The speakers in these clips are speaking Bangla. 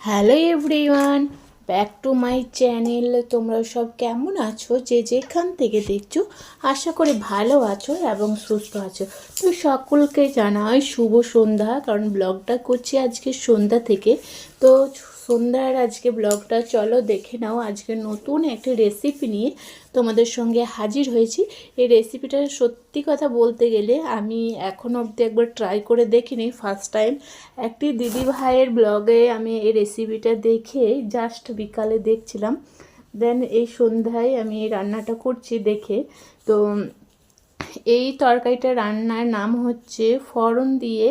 Hello everyone, back to my channel. তোমরা সব কেমন আছো? যে যেখান থেকে দেখছ, আশা করি ভালো আছো এবং সুস্থ আছো। তো সকলকে জানাই শুভ সন্ধ্যা, কারণ ব্লগটা করছি আজকে সন্ধ্যা থেকে। তো সন্ধ্যার আজকে ব্লগটা চলো দেখে নাও। আজকে নতুন একটি রেসিপি নিয়ে তোমাদের সঙ্গে হাজির হয়েছি। এই রেসিপিটা সত্যি কথা বলতে গেলে আমি এখন অবধি একবার ট্রাই করে দেখিনি। ফার্স্ট টাইম একটি দিদি ভাইয়ের ব্লগে আমি এই রেসিপিটা দেখে জাস্ট বিকালে দেখছিলাম। দেন এই সন্ধ্যায় আমি এই রান্নাটা করছি দেখে। তো এই তরকারিটা রান্নার নাম হচ্ছে ফড়ন দিয়ে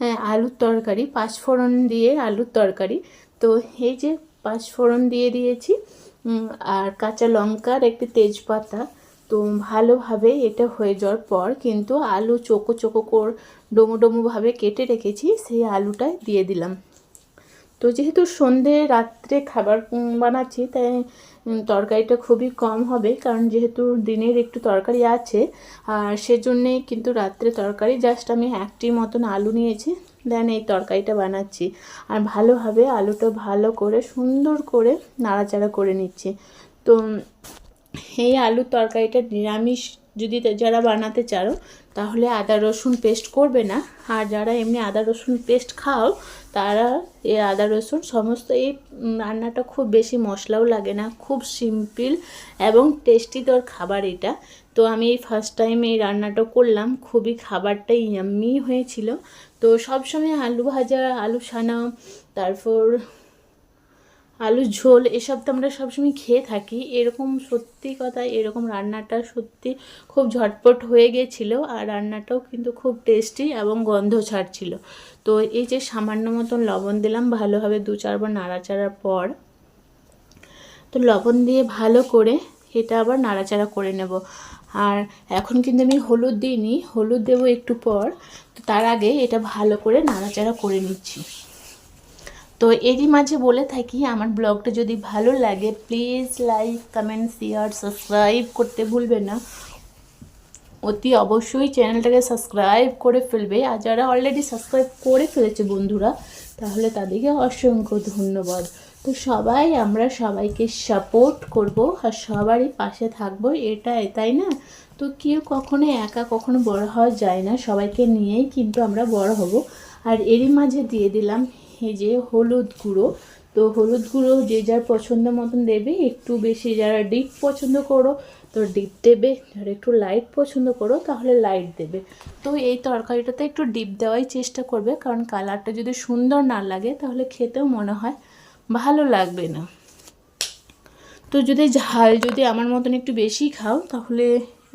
হ্যাঁ, আলুর তরকারি পাঁচফোড়ন দিয়ে আলুর তরকারি। তো এই যে পাঁচফোড়ন দিয়ে দিয়েছি আর কাঁচা লঙ্কার একটি তেজপাতা। তো ভালোভাবে এটা হয়ে যাওয়ার পর কিন্তু আলু চোকো চোকো কর, ডোমো ডোমোভাবে কেটে রেখেছি, সেই আলুটাই দিয়ে দিলাম। তো যেহেতু সন্ধে রাত্রে খাবার বানাচ্ছি, তাই তরকারিটা খুবই কম হবে, কারণ যেহেতু দিনের একটু তরকারি আছে, আর সেজন্যেই কিন্তু রাত্রে তরকারি জাস্ট আমি একটি মতন আলু নিয়েছি। দেন এই তরকারিটা বানাচ্ছি। আর ভালোভাবে আলুটা ভালো করে, সুন্দর করে নাড়াচাড়া করে নিচ্ছি। তো এই আলুর তরকারিটা নিরামিষ যদি যারা বানাতে চাও তাহলে আদা, রসুন পেস্ট করবে না। আর যারা এমনি আদা, রসুন পেস্ট খাও, তারা এই আদা, রসুন সমস্ত এই রান্নাটা খুব বেশি মশলাও লাগে না। খুব সিম্পল এবং টেস্টি খাবার এটা। তো আমি এই ফার্স্ট টাইম এই রান্নাটা করলাম। খুবই খাবারটা ইয়াম্মি হয়েছিল। তো সবসময় আলু ভাজা, আলু সানা তারপর আলুর ঝোল এসব তো আমরা সবসময় খেয়ে থাকি। এরকম সত্যি কথা, এরকম রান্নাটা সত্যি খুব ঝটপট হয়ে গেছিল আর রান্নাটাও কিন্তু খুব টেস্টি এবং গন্ধ ছাড়ছিল। তো এই যে সামান্য মতন লবণ দিলাম, ভালোভাবে দু চারবার নাড়াচাড়ার পর, তো লবণ দিয়ে ভালো করে এটা আবার নাড়াচাড়া করে নেব। আর এখন কিন্তু আমি হলুদ দিইনি, হলুদ দেবো একটু পর। তো তার আগে এটা ভালো করে নাড়াচাড়া করে নিচ্ছি। তো এরই মাঝে বলে থাকি, আমার ব্লগটা যদি ভালো লাগে please like comment share subscribe করতে ভুলবে না। অতি অবশ্যই চ্যানেলটাকে সাবস্ক্রাইব করে ফেলবে। আর যারা অলরেডি সাবস্ক্রাইব করে ফেলেছে বন্ধুরা, তাহলে তাদেরকে অসংখ্য ধন্যবাদ। তো সবাই, আমরা সবাইকে সাপোর্ট করব আর সবারই পাশে থাকব, এটাই, তাই না? তো কেউ কখনো একা কখনো বড় হওয়া যায় না, সবাইকে নিয়েই কিন্তু আমরা বড় হব। আর এরই মাঝে দিয়ে দিলাম এই যে হলুদ গুঁড়ো। তো হলুদ গুঁড়ো যে যার পছন্দ মতন দেবে, একটু বেশি যারা ডিপ পছন্দ করো, তো ডিপ দেবে যারা একটু লাইট পছন্দ করো, তাহলে লাইট দেবে। তো এই তরকারিটাতে একটু ডিপ দেওয়াই চেষ্টা করবে, কারণ কালারটা যদি সুন্দর না লাগে, তাহলে খেতেও মনে হয়। ভালো লাগবে না। তো যদি ঝাল যদি আমার মতন একটু বেশি খাও, তাহলে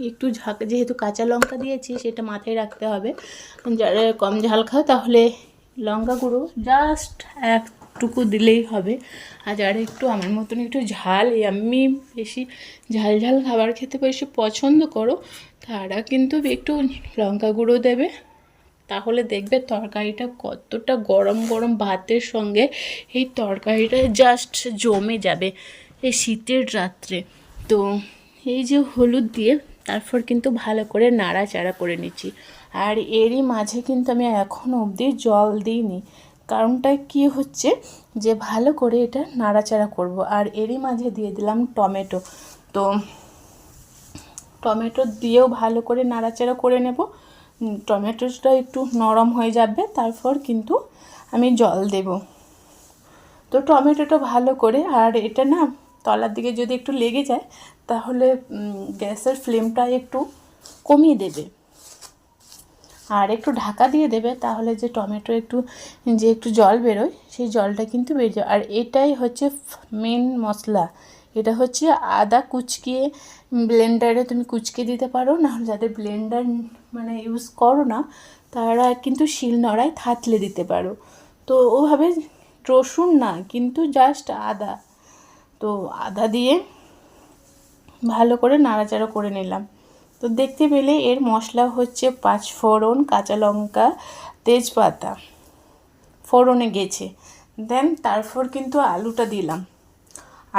একটু ঝাঁক, যেহেতু কাঁচা লঙ্কা দিয়েছি, সেটা মাথায় রাখতে হবে। যারা কম ঝাল খাও, তাহলে লঙ্কা গুঁড়ো জাস্ট একটুকু দিলেই হবে। আর যারা একটু আমার মতন একটু ঝাল এমনি বেশি ঝাল ঝাল খাবার খেতে বেশি পছন্দ করো, তারা কিন্তু একটু লঙ্কা গুঁড়ো দেবে। তাহলে দেখবে তরকারিটা কতটা গরম গরম ভাতের সঙ্গে এই তরকারিটা জাস্ট জমে যাবে এই শীতের রাত্রে। তো এই যে হলুদ দিয়ে তারপর কিন্তু ভালো করে নাড়াচাড়া করে নিচ্ছি। আর এরই মাঝে কিন্তু আমি এখনও অবধি জল দিইনি। কারণটা কি হচ্ছে যে ভালো করে এটা নাড়াচাড়া করব। আর এরই মাঝে দিয়ে দিলাম টমেটো। তো টমেটো দিয়েও ভালো করে নাড়াচাড়া করে নেব। টমেটোটা একটু নরম হয়ে যাবে, তারপর কিন্তু আমি জল দেব। তো টমেটোটা ভালো করে, আর এটা না তলার দিকে যদি একটু লেগে যায়, তাহলে গ্যাসের ফ্লেমটা একটু কমিয়ে দেবে। আর একটু ঢাকা দিয়ে দেবে, তাহলে যে টমেটো একটু, যে একটু জল বেরোয়, সেই জলটা কিন্তু বেরিয়ে আর এটাই হচ্ছে মেন মশলা। এটা হচ্ছে আদা কুচকিয়ে ব্লেন্ডারে তুমি কুচকে দিতে পারো, নাহলে যাদের ব্লেন্ডার মানে ইউজ করো না, তারা কিন্তু শিল নড়ায় থাতলে দিতে পারো। তো ওভাবে রসুন না, কিন্তু জাস্ট আদা। তো আদা দিয়ে ভালো করে নাড়াচাড়া করে নিলাম। তো দেখতে পেলে এর মশলা হচ্ছে পাঁচ ফোড়ন, কাঁচা লঙ্কা, তেজপাতা। ফোড়নে গেছে। দেন তারপর কিন্তু আলুটা দিলাম।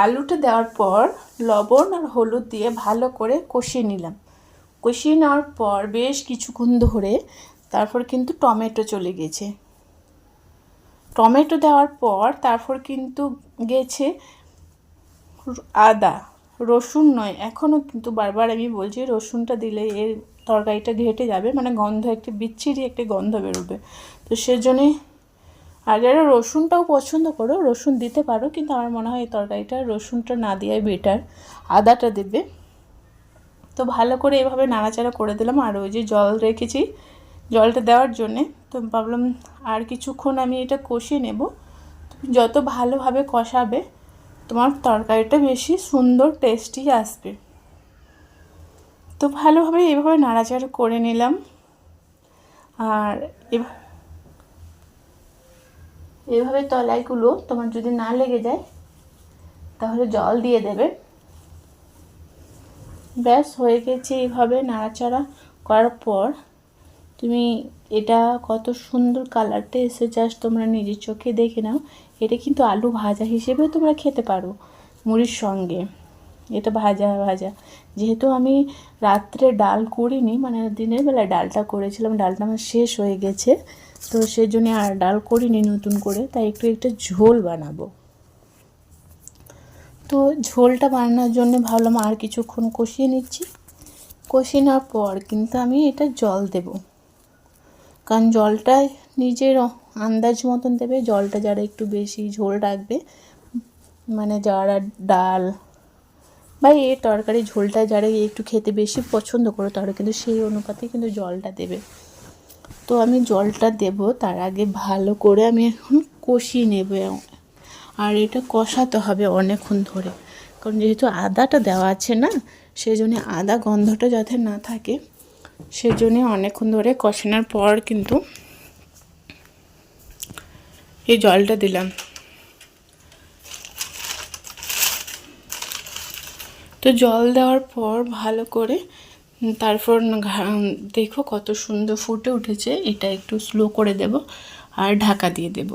আলুটা দেওয়ার পর লবণ আর হলুদ দিয়ে ভালো করে কষিয়ে নিলাম। কষিয়ে নেওয়ার পর বেশ কিছুক্ষণ ধরে তারপর কিন্তু টমেটো চলে গেছে। টমেটো দেওয়ার পর তারপর কিন্তু গেছে আদা, রসুন নয় এখনও কিন্তু বারবার আমি বলছি রসুনটা দিলে এর তরকারিটা ঘেটে যাবে মানে গন্ধ একটি বিচ্ছিরি একটি গন্ধ বেরোবে। তো সেজন্যে আর যারা রসুনটাও পছন্দ করো, রসুন দিতে পারো, কিন্তু আমার মনে হয় এই তরকারিটা রসুনটা না দেওয়াই বেটার আদাটা দেবে। তো ভালো করে এভাবে নাড়াচাড়া করে দিলাম, আর ওই যে জল রেখেছি জলটা দেওয়ার জন্যে। তো ভাবলাম আর কিছুক্ষণ আমি এটা কষিয়ে নেব। যত ভালোভাবে কষাবে, তোমার তরকারিটা বেশি সুন্দর টেস্টি আসবে। তো ভালোভাবে এভাবে নাড়াচাড়া করে নিলাম। আর এভ- এভাবে তলাইগুলো তোমার যদি না লেগে যায়, তাহলে জল দিয়ে দেবে। ব্যাস, হয়ে গেছে এইভাবে নাড়াচাড়া করার পর তুমি এটা কত সুন্দর কালারটা এসে জাস্ট তোমরা নিজের চোখে দেখে নাও। এটা কিন্তু আলু ভাজা হিসেবেও তোমরা খেতে পারো মুড়ির সঙ্গে। এটা ভাজা ভাজা। যেহেতু আমি রাত্রে ডাল করিনি মানে দিনের বেলা ডালটা করেছিলাম, ডালটা আমার শেষ হয়ে গেছে। তো সেই জন্য আর ডাল করিনি নতুন করে, তাই একটু একটু ঝোল বানাবো। তো ঝোলটা বানানোর জন্য ভাবলাম আর কিছুক্ষণ কষিয়ে নিচ্ছি। কষিয়ে নেওয়ার পর কিন্তু আমি এটা জল দেব। কারণ জলটা নিজের আন্দাজ মতন দেবে, জলটা যারা একটু বেশি ঝোল রাখবে মানে যারা ডাল বা এই তরকারি ঝোলটা যারা একটু খেতে বেশি পছন্দ করো, তারা কিন্তু সেই অনুপাতে কিন্তু জলটা দেবে। তো আমি জলটা দেব, তার আগে ভালো করে আমি এখন কষিয়ে নেব। আর এটা কষাতে হবে অনেকক্ষণ ধরে, কারণ যেহেতু আদাটা দেওয়া আছে না সেই জন্য আদা গন্ধটা যাতে না থাকে, সেজন্য অনেকক্ষণ ধরে কষানোর পর কিন্তু এই জলটা দিলাম। তো জল দেওয়ার পর ভালো করে তারপর দেখো কত সুন্দর ফুটে উঠেছে। এটা একটু স্লো করে দেব আর ঢাকা দিয়ে দেব।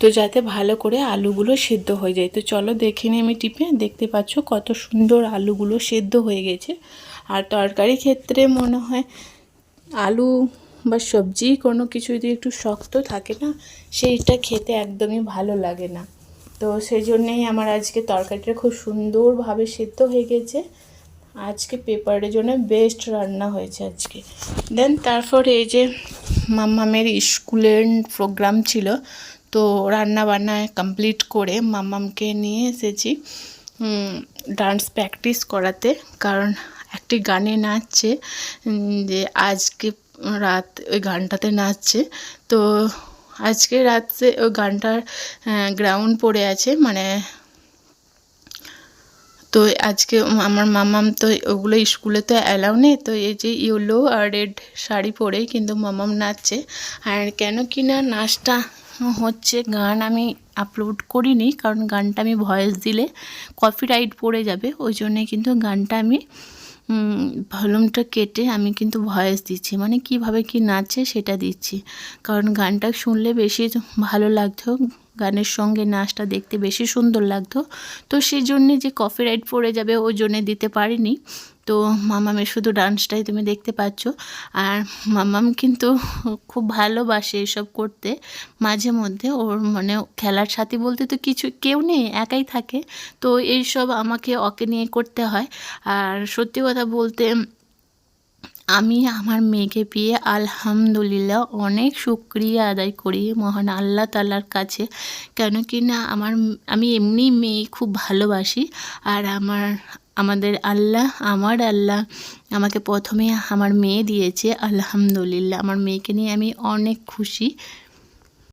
তো যাতে ভালো করে আলুগুলো সেদ্ধ হয়ে যায়। তো চলো দেখে নিই আমি টিপে। দেখতে পাচ্ছ কত সুন্দর আলুগুলো সেদ্ধ হয়ে গেছে। আর তরকারি ক্ষেত্রে মনে হয় আলু বা সবজি কোনো কিছু যদি একটু শক্ত থাকে না, সেইটা খেতে একদমই ভালো লাগে না। তো সেই জন্যেই আমার আজকে তরকারিটা খুব সুন্দরভাবে সেদ্ধ হয়ে গেছে। আজকে পেপারের জন্য বেস্ট রান্না হয়েছে আজকে। দেন তারপর এই যে মাম্মামের স্কুলের প্রোগ্রাম ছিল, তো রান্না বান্না কমপ্লিট করে মাম্মামকে নিয়ে এসেছি ডান্স প্র্যাকটিস করাতে। কারণ একটি গানে নাচছে যে আজকে রাত ওই গানটাতে নাচছে। তো আজকে রাতে ওই গানটার গ্রাউন্ড পড়ে আছে মানে তো আজকে আমার মামাম তো ওগুলো স্কুলে তো অ্যালাউ নেই, তো এই যে ইয়েলো আর রেড শাড়ি পরেই কিন্তু মামাম নাচছে। আর কেন কি না নাচটা হচ্ছে, গান আমি আপলোড করিনি কারণ গানটা আমি ভয়েস দিলে কপিরাইট পড়ে যাবে, ওই জন্যে কিন্তু গানটা আমি ভলিউমটা কেটে আমি কিন্তু ভয়েস দিচ্ছি। মানে কীভাবে কি নাচছে সেটা দিচ্ছি। কারণ গানটা শুনলে বেশি ভালো লাগতো গানের সঙ্গে নাচটা দেখতে বেশি সুন্দর লাগতো। তো সেই জন্যে যে কফি কপিরাইট পড়ে যাবে ওই জন্যে দিতে পারিনি। তো মামামের শুধু ডান্সটাই তুমি দেখতে পাচ্ছ। আর মামাম কিন্তু খুব ভালোবাসে এসব করতে। মাঝে মধ্যে ওর মানে খেলার সাথী বলতে তো কিছু কেউ নেই, একাই থাকে। তো এইসব আমাকে ওকে নিয়ে করতে হয়। আর সত্যি কথা বলতে আমি আমার মেয়েকে পেয়ে আলহামদুলিল্লাহ অনেক শুক্রিয়া আদায় করি। মহান আল্লাহ তালার কাছে। কেন কি না আমার, আমি এমনি মেয়ে খুব ভালোবাসি। আর আমার, আমাদের আল্লাহ, আমার আল্লাহ আমাকে প্রথমে আমার মেয়ে দিয়েছে। আলহামদুলিল্লাহ। আমার মেয়েকে নিয়ে আমি অনেক খুশি।